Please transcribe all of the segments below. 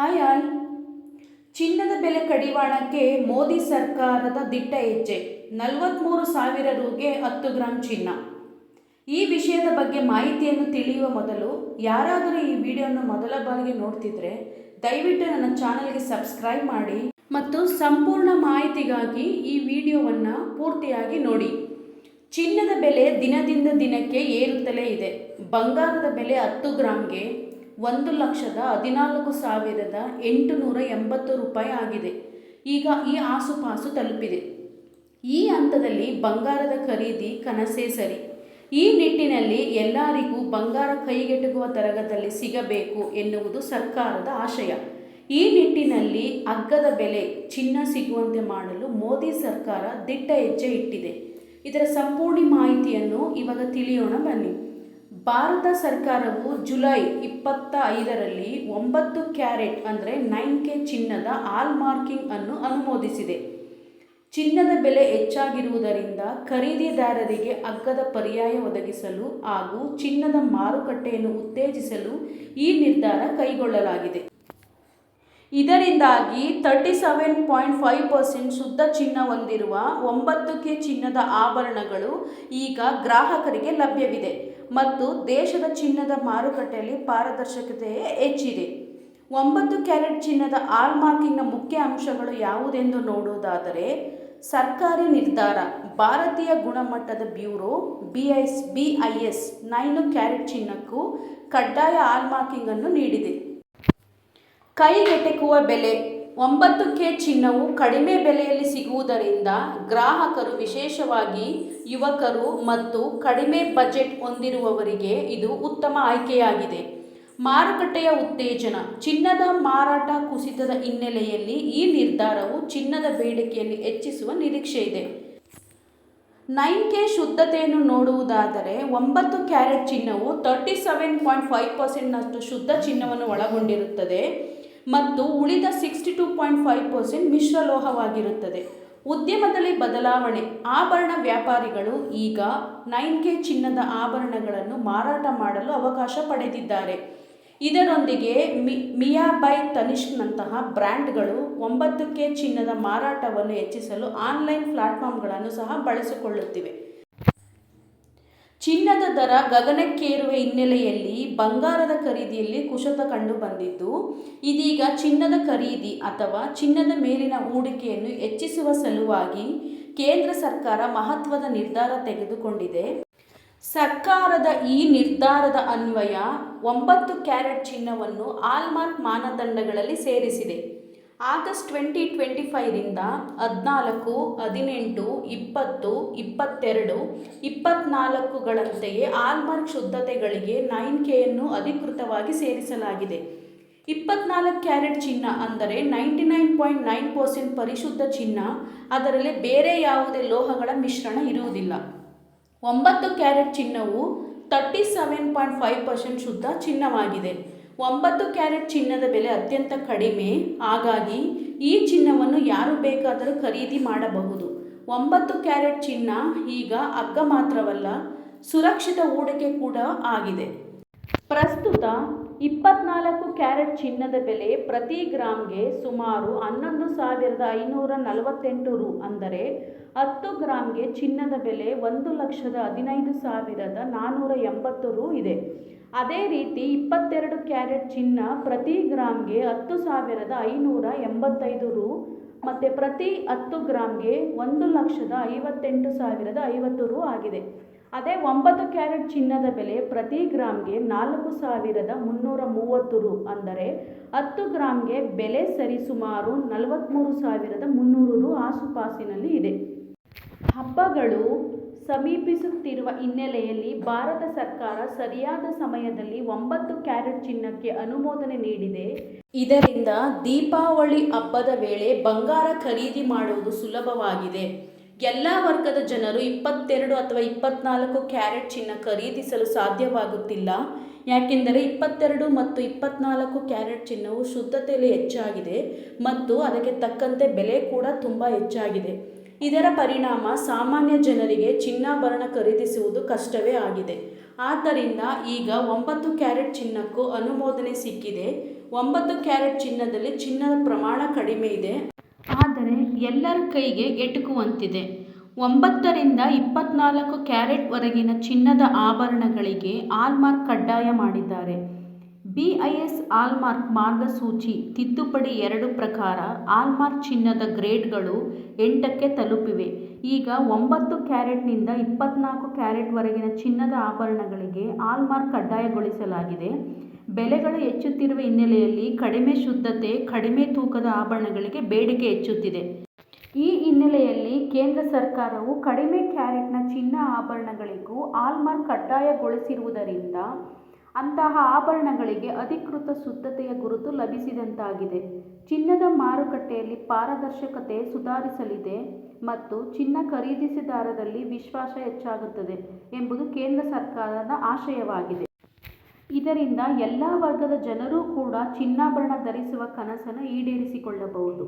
Hi all. ಚಿನ್ನದ ಬೆಲೆ ಕಡಿವಾಣಕ್ಕೆ ಮೋದಿ ಸರ್ಕಾರದ ದಿಟ್ಟ ಹೆಜ್ಜೆ. ನಲವತ್ತ್ಮೂರು ಸಾವಿರ ರೂಗೆ ಹತ್ತು ಗ್ರಾಂ ಚಿನ್ನ. ಈ ವಿಷಯದ ಬಗ್ಗೆ ಮಾಹಿತಿಯನ್ನು ತಿಳಿಯುವ ಮೊದಲು ಯಾರಾದರೂ ಈ ವಿಡಿಯೋನ ಮೊದಲ ಬಾರಿಗೆ ನೋಡ್ತಿದ್ರೆ ದಯವಿಟ್ಟು ನನ್ನ ಚಾನಲ್ಗೆ ಸಬ್ಸ್ಕ್ರೈಬ್ ಮಾಡಿ ಮತ್ತು ಸಂಪೂರ್ಣ ಮಾಹಿತಿಗಾಗಿ ಈ ವಿಡಿಯೋವನ್ನು ಪೂರ್ತಿಯಾಗಿ ನೋಡಿ. ಚಿನ್ನದ ಬೆಲೆ ದಿನದಿಂದ ದಿನಕ್ಕೆ ಏರುತ್ತಲೇ ಇದೆ. ಬಂಗಾರದ ಬೆಲೆ ಹತ್ತು ಗ್ರಾಮ್ಗೆ ಒಂದು ಲಕ್ಷದ ಹದಿನಾಲ್ಕು ಸಾವಿರದ ಎಂಟುನೂರ ಎಂಬತ್ತು ರೂಪಾಯಿ ಆಗಿದೆ. ಈಗ ಈ ಆಸುಪಾಸು ತಲುಪಿದೆ. ಈ ಹಂತದಲ್ಲಿ ಬಂಗಾರದ ಖರೀದಿ ಕನಸೇ ಸರಿ. ಈ ನಿಟ್ಟಿನಲ್ಲಿ ಎಲ್ಲರಿಗೂ ಬಂಗಾರ ಕೈಗೆಟುಕುವ ತರಗದಲ್ಲಿ ಸಿಗಬೇಕು ಎನ್ನುವುದು ಸರ್ಕಾರದ ಆಶಯ. ಈ ನಿಟ್ಟಿನಲ್ಲಿ ಅಗ್ಗದ ಬೆಲೆ ಚಿನ್ನ ಸಿಗುವಂತೆ ಮಾಡಲು ಮೋದಿ ಸರ್ಕಾರ ದಿಟ್ಟ ಹೆಜ್ಜೆ ಇಟ್ಟಿದೆ. ಇದರ ಸಂಪೂರ್ಣ ಮಾಹಿತಿಯನ್ನು ಇವಾಗ ತಿಳಿಯೋಣ ಬನ್ನಿ. ಭಾರತ ಸರ್ಕಾರವು ಜುಲೈ ಇಪ್ಪತ್ತ ಐದರಲ್ಲಿ ಒಂಬತ್ತು ಕ್ಯಾರೆಟ್ ಅಂದರೆ ನೈನ್ ಕೆ ಚಿನ್ನದ ಆಲ್ ಮಾರ್ಕಿಂಗ್ ಅನ್ನು ಅನುಮೋದಿಸಿದೆ. ಚಿನ್ನದ ಬೆಲೆ ಹೆಚ್ಚಾಗಿರುವುದರಿಂದ ಖರೀದಿದಾರರಿಗೆ ಅಗ್ಗದ ಪರ್ಯಾಯ ಒದಗಿಸಲು ಹಾಗೂ ಚಿನ್ನದ ಮಾರುಕಟ್ಟೆಯನ್ನು ಉತ್ತೇಜಿಸಲು ಈ ನಿರ್ಧಾರ ಕೈಗೊಳ್ಳಲಾಗಿದೆ. ಇದರಿಂದಾಗಿ thirty seven point five percent ಶುದ್ಧ ಚಿನ್ನ ಹೊಂದಿರುವ ಒಂಬತ್ತು ಕೆ ಚಿನ್ನದ ಆಭರಣಗಳು ಈಗ ಗ್ರಾಹಕರಿಗೆ ಲಭ್ಯವಿದೆ. ಮತ್ತು ದೇಶದ ಚಿನ್ನದ ಮಾರುಕಟ್ಟೆಯಲ್ಲಿ ಪಾರದರ್ಶಕತೆ ಹೆಚ್ಚಿದೆ. ಒಂಬತ್ತು ಕ್ಯಾರೆಟ್ ಚಿನ್ನದ ಆಲ್ ಮಾರ್ಕಿಂಗ್ನ ಮುಖ್ಯ ಅಂಶಗಳು ಯಾವುದೆಂದು ನೋಡುವುದಾದರೆ, ಸರ್ಕಾರಿ ನಿರ್ಧಾರ, ಭಾರತೀಯ ಗುಣಮಟ್ಟದ bureau B I S B I S nine carat ಚಿನ್ನಕ್ಕೂ ಕಡ್ಡಾಯ ಆಲ್ ಮಾರ್ಕಿಂಗನ್ನು ನೀಡಿದೆ. ಕೈಗೆಟಕುವ ಬೆಲೆ ಒಂಬತ್ತು ಕೆ ಚಿನ್ನವು ಕಡಿಮೆ ಬೆಲೆಯಲ್ಲಿ ಸಿಗುವುದರಿಂದ ಗ್ರಾಹಕರು ವಿಶೇಷವಾಗಿ ಯುವಕರು ಮತ್ತು ಕಡಿಮೆ ಬಜೆಟ್ ಹೊಂದಿರುವವರಿಗೆ ಇದು ಉತ್ತಮ ಆಯ್ಕೆಯಾಗಿದೆ. ಮಾರುಕಟ್ಟೆಯ ಉತ್ತೇಜನ. ಚಿನ್ನದ ಮಾರಾಟ ಕುಸಿತದ ಹಿನ್ನೆಲೆಯಲ್ಲಿ ಈ ನಿರ್ಧಾರವು ಚಿನ್ನದ ಬೇಡಿಕೆಯನ್ನು ಹೆಚ್ಚಿಸುವ ನಿರೀಕ್ಷೆ ಇದೆ. ನೈನ್ ಕೆ ಶುದ್ಧತೆಯನ್ನು ನೋಡುವುದಾದರೆ ಒಂಬತ್ತು ಕ್ಯಾರೆಟ್ ಚಿನ್ನವು ತರ್ಟಿ ಸೆವೆನ್ ಪಾಯಿಂಟ್ ಫೈವ್ ಪರ್ಸೆಂಟ್ನಷ್ಟು ಶುದ್ಧ ಚಿನ್ನವನ್ನು ಒಳಗೊಂಡಿರುತ್ತದೆ. ಮತ್ತು ಉಳಿದ sixty two point five percent ಮಿಶ್ರಲೋಹವಾಗಿರುತ್ತದೆ ಉದ್ಯಮದಲ್ಲಿ ಬದಲಾವಣೆ, ಆಭರಣ ವ್ಯಾಪಾರಿಗಳು ಈಗ ನೈನ್ ಕೆ ಚಿನ್ನದ ಆಭರಣಗಳನ್ನು ಮಾರಾಟ ಮಾಡಲು ಅವಕಾಶ ಪಡೆದಿದ್ದಾರೆ. ಇದರೊಂದಿಗೆ ಮಿ ಮಿಯಾಬೈ ತನಿಷ್ನಂತಹ ಬ್ರ್ಯಾಂಡ್ಗಳು ಒಂಬತ್ತು ಕೆ ಚಿನ್ನದ ಮಾರಾಟವನ್ನು ಹೆಚ್ಚಿಸಲು ಆನ್ಲೈನ್ ಪ್ಲಾಟ್ಫಾರ್ಮ್ಗಳನ್ನು ಸಹ ಬಳಸಿಕೊಳ್ಳುತ್ತಿವೆ. ಚಿನ್ನದ ದರ ಗಗನಕ್ಕೇರುವ ಹಿನ್ನೆಲೆಯಲ್ಲಿ ಬಂಗಾರದ ಖರೀದಿಯಲ್ಲಿ ಕುಶತ ಕಂಡು ಬಂದಿದ್ದು, ಇದೀಗ ಚಿನ್ನದ ಖರೀದಿ ಅಥವಾ ಚಿನ್ನದ ಮೇಲಿನ ಹೂಡಿಕೆಯನ್ನು ಹೆಚ್ಚಿಸುವ ಸಲುವಾಗಿ ಕೇಂದ್ರ ಸರ್ಕಾರ ಮಹತ್ವದ ನಿರ್ಧಾರ ತೆಗೆದುಕೊಂಡಿದೆ. ಸರ್ಕಾರದ ಈ ನಿರ್ಧಾರದ ಅನ್ವಯ ಒಂಬತ್ತು ಕ್ಯಾರೆಟ್ ಚಿನ್ನವನ್ನು ಆಲ್ಮಾರ್ಕ್ ಮಾನದಂಡಗಳಲ್ಲಿ ಸೇರಿಸಿದೆ. ಆಗಸ್ಟ್ ಟ್ವೆಂಟಿ ಟ್ವೆಂಟಿ ಫೈರಿಂದ ಹದಿನಾಲ್ಕು, ಹದಿನೆಂಟು, ಇಪ್ಪತ್ತು, ಇಪ್ಪತ್ತೆರಡು, ಇಪ್ಪತ್ನಾಲ್ಕುಗಳಂತೆಯೇ ಆಲ್ಮಾರ್ಕ್ ಶುದ್ಧತೆಗಳಿಗೆ ನೈನ್ ಕೆಯನ್ನು ಅಧಿಕೃತವಾಗಿ ಸೇರಿಸಲಾಗಿದೆ. ಇಪ್ಪತ್ನಾಲ್ಕು ಕ್ಯಾರೆಟ್ ಚಿನ್ನ ಅಂದರೆ ninety nine point nine percent ಪರಿಶುದ್ಧ ಚಿನ್ನ. ಅದರಲ್ಲಿ ಬೇರೆ ಯಾವುದೇ ಲೋಹಗಳ ಮಿಶ್ರಣ ಇರುವುದಿಲ್ಲ. ಒಂಬತ್ತು carat ಚಿನ್ನವು thirty seven point five percent ಶುದ್ಧ ಚಿನ್ನವಾಗಿದೆ. ಒಂಬತ್ತು ಕ್ಯಾರೆಟ್ ಚಿನ್ನದ ಬೆಲೆ ಅತ್ಯಂತ ಕಡಿಮೆ. ಹಾಗಾಗಿ ಈ ಚಿನ್ನವನ್ನು ಯಾರು ಬೇಕಾದರೂ ಖರೀದಿ ಮಾಡಬಹುದು. ಒಂಬತ್ತು ಕ್ಯಾರೆಟ್ ಚಿನ್ನ ಈಗ ಅಗ್ಗ ಮಾತ್ರವಲ್ಲ, ಸುರಕ್ಷಿತ ಹೂಡಿಕೆ ಕೂಡ ಆಗಿದೆ. ಪ್ರಸ್ತುತ ಇಪ್ಪತ್ನಾಲ್ಕು ಕ್ಯಾರೆಟ್ ಚಿನ್ನದ ಬೆಲೆ ಪ್ರತಿ ಗ್ರಾಮ್ಗೆ ಸುಮಾರು ಹನ್ನೊಂದು ಸಾವಿರದ ಐನೂರ ನಲವತ್ತೆಂಟು ರು ಅಂದರೆ ಹತ್ತು ಗ್ರಾಮ್ಗೆ ಚಿನ್ನದ ಬೆಲೆ ಒಂದು ಲಕ್ಷದ ಹದಿನೈದು ಸಾವಿರದ ನಾನ್ನೂರ ಎಂಬತ್ತು ರು ಇದೆ. ಅದೇ ರೀತಿ ಇಪ್ಪತ್ತೆರಡು ಕ್ಯಾರೆಟ್ ಚಿನ್ನ ಪ್ರತಿ ಗ್ರಾಮ್ಗೆ ಹತ್ತು ಸಾವಿರದ ಐನೂರ ಎಂಬತ್ತೈದು ರು ಮತ್ತು ಪ್ರತಿ ಹತ್ತು ಗ್ರಾಮ್ಗೆ ಒಂದು ಲಕ್ಷದ ಐವತ್ತೆಂಟು ಸಾವಿರದ ಐವತ್ತು ರು ಆಗಿದೆ. ಅದೇ ಒಂಬತ್ತು ಕ್ಯಾರೆಟ್ ಚಿನ್ನದ ಬೆಲೆ ಪ್ರತಿ ಗ್ರಾಮ್ಗೆ ನಾಲ್ಕು ಸಾವಿರದ ಮುನ್ನೂರ ಮೂವತ್ತು ರು ಅಂದರೆ ಹತ್ತು ಗ್ರಾಮ್ಗೆ ಬೆಲೆ ಸರಿಸುಮಾರು ನಲವತ್ತ್ಮೂರು ಸಾವಿರದ ಮುನ್ನೂರು ರು ಆಸುಪಾಸಿನಲ್ಲಿ ಇದೆ. ಹಬ್ಬಗಳು ಸಮೀಪಿಸುತ್ತಿರುವ ಹಿನ್ನೆಲೆಯಲ್ಲಿ ಭಾರತ ಸರ್ಕಾರ ಸರಿಯಾದ ಸಮಯದಲ್ಲಿ ಒಂಬತ್ತು ಕ್ಯಾರೆಟ್ ಚಿನ್ನಕ್ಕೆ ಅನುಮೋದನೆ ನೀಡಿದೆ. ಇದರಿಂದ ದೀಪಾವಳಿ ಹಬ್ಬದ ವೇಳೆ ಬಂಗಾರ ಖರೀದಿ ಮಾಡುವುದು ಸುಲಭವಾಗಿದೆ. ಎಲ್ಲ ವರ್ಗದ ಜನರು ಇಪ್ಪತ್ತೆರಡು ಅಥವಾ ಇಪ್ಪತ್ನಾಲ್ಕು ಕ್ಯಾರೆಟ್ ಚಿನ್ನ ಖರೀದಿಸಲು ಸಾಧ್ಯವಾಗುತ್ತಿಲ್ಲ. ಯಾಕೆಂದರೆ ಇಪ್ಪತ್ತೆರಡು ಮತ್ತು ಇಪ್ಪತ್ನಾಲ್ಕು ಕ್ಯಾರೆಟ್ ಚಿನ್ನವು ಶುದ್ಧತೆಯಲ್ಲಿ ಹೆಚ್ಚಾಗಿದೆ ಮತ್ತು ಅದಕ್ಕೆ ತಕ್ಕಂತೆ ಬೆಲೆ ಕೂಡ ತುಂಬ ಹೆಚ್ಚಾಗಿದೆ. ಇದರ ಪರಿಣಾಮ ಸಾಮಾನ್ಯ ಜನರಿಗೆ ಚಿನ್ನಾಭರಣ ಖರೀದಿಸುವುದು ಕಷ್ಟವೇ ಆಗಿದೆ. ಆದ್ದರಿಂದ ಈಗ ಒಂಬತ್ತು ಕ್ಯಾರೆಟ್ ಚಿನ್ನಕ್ಕೂ ಅನುಮೋದನೆ ಸಿಕ್ಕಿದೆ. ಒಂಬತ್ತು ಕ್ಯಾರೆಟ್ ಚಿನ್ನದಲ್ಲಿ ಚಿನ್ನದ ಪ್ರಮಾಣ ಕಡಿಮೆ ಇದೆ. ಆದರೆ ಎಲ್ಲರ ಕೈಗೆ ಎಟುಕುವಂತಿದೆ. ಒಂಬತ್ತರಿಂದ ಇಪ್ಪತ್ನಾಲ್ಕು ಕ್ಯಾರೆಟ್ವರೆಗಿನ ಚಿನ್ನದ ಆಭರಣಗಳಿಗೆ ಆಲ್ಮಾರ್ಕ್ ಕಡ್ಡಾಯ ಮಾಡಿದ್ದಾರೆ. ಬಿ ಐ ಎಸ್ ಆಲ್ಮಾರ್ಕ್ ಮಾರ್ಗಸೂಚಿ ತಿದ್ದುಪಡಿ ಎರಡು ಪ್ರಕಾರ ಆಲ್ಮಾರ್ಕ್ ಚಿನ್ನದ ಗ್ರೇಡ್ಗಳು ಎಂಟಕ್ಕೆ ತಲುಪಿವೆ. ಈಗ ಒಂಬತ್ತು ಕ್ಯಾರೆಟ್ನಿಂದ ಇಪ್ಪತ್ನಾಲ್ಕು ಕ್ಯಾರೆಟ್ವರೆಗಿನ ಚಿನ್ನದ ಆಭರಣಗಳಿಗೆ ಆಲ್ಮಾರ್ಕ್ ಕಡ್ಡಾಯಗೊಳಿಸಲಾಗಿದೆ. ಬೆಲೆಗಳು ಹೆಚ್ಚುತ್ತಿರುವ ಹಿನ್ನೆಲೆಯಲ್ಲಿ ಕಡಿಮೆ ಶುದ್ಧತೆ, ಕಡಿಮೆ ತೂಕದ ಆಭರಣಗಳಿಗೆ ಬೇಡಿಕೆ ಹೆಚ್ಚುತ್ತಿದೆ. ಈ ಹಿನ್ನೆಲೆಯಲ್ಲಿ ಕೇಂದ್ರ ಸರ್ಕಾರವು ಕಡಿಮೆ ಕ್ಯಾರೆಟ್ನ ಚಿನ್ನ ಆಭರಣಗಳಿಗೂ ಆಲ್ಮಾರ್ಕ್ ಕಡ್ಡಾಯಗೊಳಿಸಿರುವುದರಿಂದ ಅಂತಹ ಆಭರಣಗಳಿಗೆ ಅಧಿಕೃತ ಶುದ್ಧತೆಯ ಗುರುತು ಲಭಿಸಿದಂತಾಗಿದೆ. ಚಿನ್ನದ ಮಾರುಕಟ್ಟೆಯಲ್ಲಿ ಪಾರದರ್ಶಕತೆ ಸುಧಾರಿಸಲಿದೆ ಮತ್ತು ಚಿನ್ನ ಖರೀದಿಸಿದಾರರಲ್ಲಿ ವಿಶ್ವಾಸ ಹೆಚ್ಚಾಗುತ್ತದೆ ಎಂಬುದು ಕೇಂದ್ರ ಸರ್ಕಾರದ ಆಶಯವಾಗಿದೆ. ಇದರಿಂದ ಎಲ್ಲ ವರ್ಗದ ಜನರೂ ಕೂಡ ಚಿನ್ನಾಭರಣ ಧರಿಸುವ ಕನಸನ್ನು ಈಡೇರಿಸಿಕೊಳ್ಳಬಹುದು.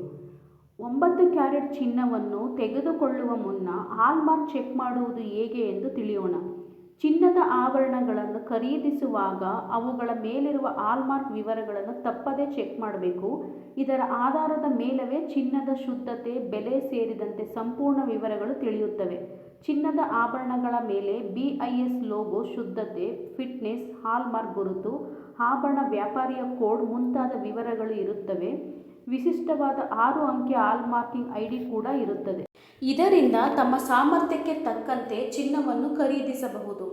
ಒಂಬತ್ತು ಕ್ಯಾರೆಟ್ ಚಿನ್ನವನ್ನು ತೆಗೆದುಕೊಳ್ಳುವ ಮುನ್ನ ಹಾಲ್ಮಾರ್ಕ್ ಚೆಕ್ ಮಾಡುವುದು ಹೇಗೆ ಎಂದು ತಿಳಿಯೋಣ. ಚಿನ್ನದ ಆಭರಣಗಳನ್ನು ಖರೀದಿಸುವಾಗ ಅವುಗಳ ಮೇಲಿರುವ ಹಾಲ್ಮಾರ್ಕ್ ವಿವರಗಳನ್ನು ತಪ್ಪದೇ ಚೆಕ್ ಮಾಡಬೇಕು. ಇದರ ಆಧಾರದ ಮೇಲವೇ ಚಿನ್ನದ ಶುದ್ಧತೆ, ಬೆಲೆ ಸೇರಿದಂತೆ ಸಂಪೂರ್ಣ ವಿವರಗಳು ತಿಳಿಯುತ್ತವೆ. ಚಿನ್ನದ ಆಭರಣಗಳ ಮೇಲೆ ಬಿ ಐ ಎಸ್ ಲೋಗೋ ಶುದ್ಧತೆ, ಫಿಟ್ನೆಸ್, ಹಾಲ್ಮಾರ್ಕ್ ಗುರುತು, ಆಭರಣ ವ್ಯಾಪಾರಿಯ ಕೋಡ್ ಮುಂತಾದ ವಿವರಗಳು ಇರುತ್ತವೆ. ವಿಶಿಷ್ಟವಾದ ಆರು ಅಂಕೆ ಹಾಲ್ಮಾರ್ಕಿಂಗ್ ಐ ಡಿ ಕೂಡ ಇರುತ್ತದೆ. ಇದರಿಂದ ತಮ್ಮ ಸಾಮರ್ಥ್ಯಕ್ಕೆ ತಕ್ಕಂತೆ ಚಿನ್ನವನ್ನು ಖರೀದಿಸಬಹುದು.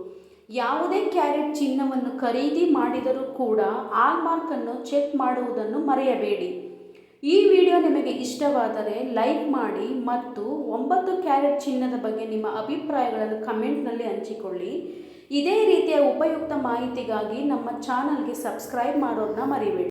ಯಾವುದೇ ಕ್ಯಾರೆಟ್ ಚಿನ್ನವನ್ನು ಖರೀದಿ ಮಾಡಿದರೂ ಕೂಡ ಆಲ್ ಮಾರ್ಕನ್ನು ಚೆಕ್ ಮಾಡುವುದನ್ನು ಮರೆಯಬೇಡಿ. ಈ ವಿಡಿಯೋ ನಿಮಗೆ ಇಷ್ಟವಾದರೆ ಲೈಕ್ ಮಾಡಿ ಮತ್ತು ಒಂಬತ್ತು ಕ್ಯಾರೆಟ್ ಚಿನ್ನದ ಬಗ್ಗೆ ನಿಮ್ಮ ಅಭಿಪ್ರಾಯಗಳನ್ನು ಕಮೆಂಟ್ನಲ್ಲಿ ಹಂಚಿಕೊಳ್ಳಿ. ಇದೇ ರೀತಿಯ ಉಪಯುಕ್ತ ಮಾಹಿತಿಗಾಗಿ ನಮ್ಮ ಚಾನಲ್ಗೆ ಸಬ್ಸ್ಕ್ರೈಬ್ ಮಾಡೋದನ್ನ ಮರಿಬೇಡಿ.